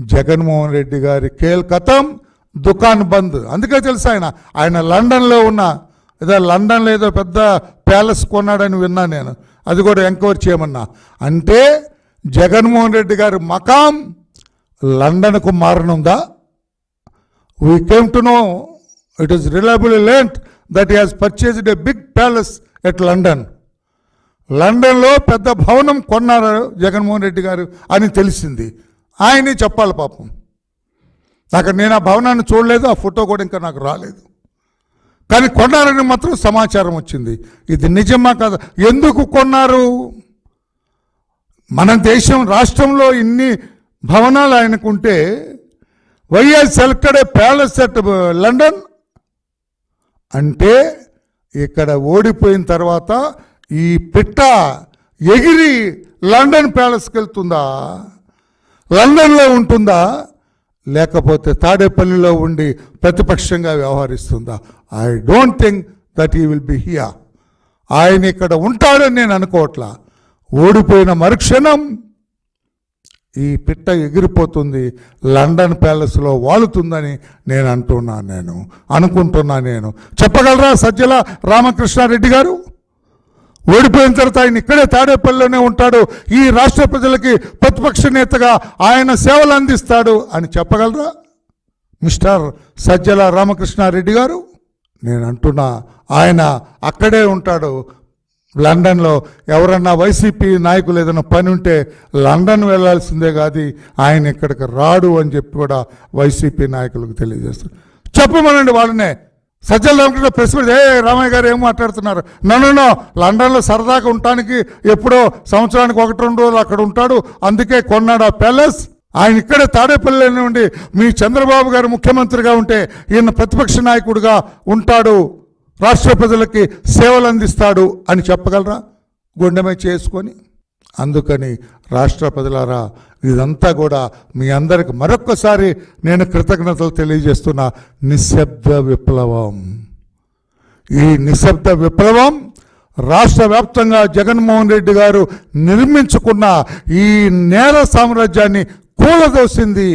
జగన్మోహన్ రెడ్డి గారి కేల్ కథం దుకాన్ బంద్. అందుకే తెలుసు ఆయన? ఆయన లండన్లో ఉన్న ఏదో లండన్లో ఏదో పెద్ద ప్యాలెస్ కొన్నాడని విన్నా నేను. అది కూడా ఎంక్వైరీ చేయమన్నా. అంటే జగన్మోహన్ రెడ్డి గారి మకాం లండన్కు మారనుందా? We came to know it is reliable learnt that he has purchased big palace at London లండన్లో పెద్ద భవనం కొన్నారు జగన్మోహన్ రెడ్డి గారు అని తెలిసింది. ఆయనే చెప్పాలి పాపం. నాకు నేను ఆ భవనాన్ని చూడలేదు ఆ ఫోటో కూడా ఇంకా నాకు రాలేదు. కానీ కొన్నారని మాత్రం సమాచారం వచ్చింది. ఇది నిజమా కదా? ఎందుకు కొన్నారు? మన దేశం రాష్ట్రంలో ఇన్ని భవనాలు ఆయనకుంటే YS selected palace at London అంటే ఇక్కడ ఓడిపోయిన తర్వాత ఈ పిట్ట ఎగిరి లండన్ ప్యాలెస్కి వెళ్తుందా? లండన్లో ఉంటుందా? లేకపోతే తాడేపల్లిలో ఉండి ప్రతిపక్షంగా వ్యవహరిస్తుందా? I don't think that he will be here ఆయన ఇక్కడ ఉంటాడని నేను అనుకోవట్లా. ఓడిపోయిన మరుక్షణం ఈ పిట్ట ఎగిరిపోతుంది. లండన్ ప్యాలెస్లో వాలుతుందని నేను అంటున్నాను నేను అనుకుంటున్నాను నేను. చెప్పగలరా సజ్జల రామకృష్ణారెడ్డి గారు? ఓడిపోయిన తర్వాత ఆయన ఇక్కడే తాడేపల్లిలోనే ఉంటాడు. ఈ రాష్ట్ర ప్రజలకి ప్రతిపక్ష నేతగా ఆయన సేవలు అందిస్తాడు అని చెప్పగలరా? మిస్టర్ సజ్జల రామకృష్ణారెడ్డి గారు నేను అంటున్నా ఆయన అక్కడే ఉంటాడు. లండన్లో ఎవరన్నా వైసీపీ నాయకులు ఏదైనా పని ఉంటే లండన్ వెళ్ళాల్సిందే కాదు ఆయన ఇక్కడికి రాడు అని చెప్పి కూడా వైసీపీ నాయకులకు తెలియజేస్తారు. చెప్పమనండి వాళ్ళనే. సజ్జల రామకృష్ణ ప్రెస్ మీట్ ఏ రామయ్య గారు ఏం మాట్లాడుతున్నారు? నన్ను లండన్లో సరదాగా ఉండటానికి ఎప్పుడో సంవత్సరానికి ఒకటి రెండు రోజులు అక్కడ ఉంటాడు. అందుకే కొన్నాడు ఆ ప్యాలెస్. ఆయన ఇక్కడే తాడేపల్లి నుండి మీ చంద్రబాబు గారు ముఖ్యమంత్రిగా ఉంటే ఈయన ప్రతిపక్ష నాయకుడిగా ఉంటాడు. రాష్ట్ర ప్రజలకి సేవలు అందిస్తాడు అని చెప్పగలరా? గుండెమే చేసుకొని. అందుకని రాష్ట్ర ప్రజలారా ఇదంతా కూడా మీ అందరికి మరొక్కసారి నేను కృతజ్ఞతలు తెలియజేస్తున్న. నిశ్శబ్ద విప్లవం. ఈ నిశ్శబ్ద విప్లవం రాష్ట్ర వ్యాప్తంగా జగన్మోహన్ రెడ్డి గారు నిర్మించుకున్న ఈ నేర సామ్రాజ్యాన్ని కూలదోసింది.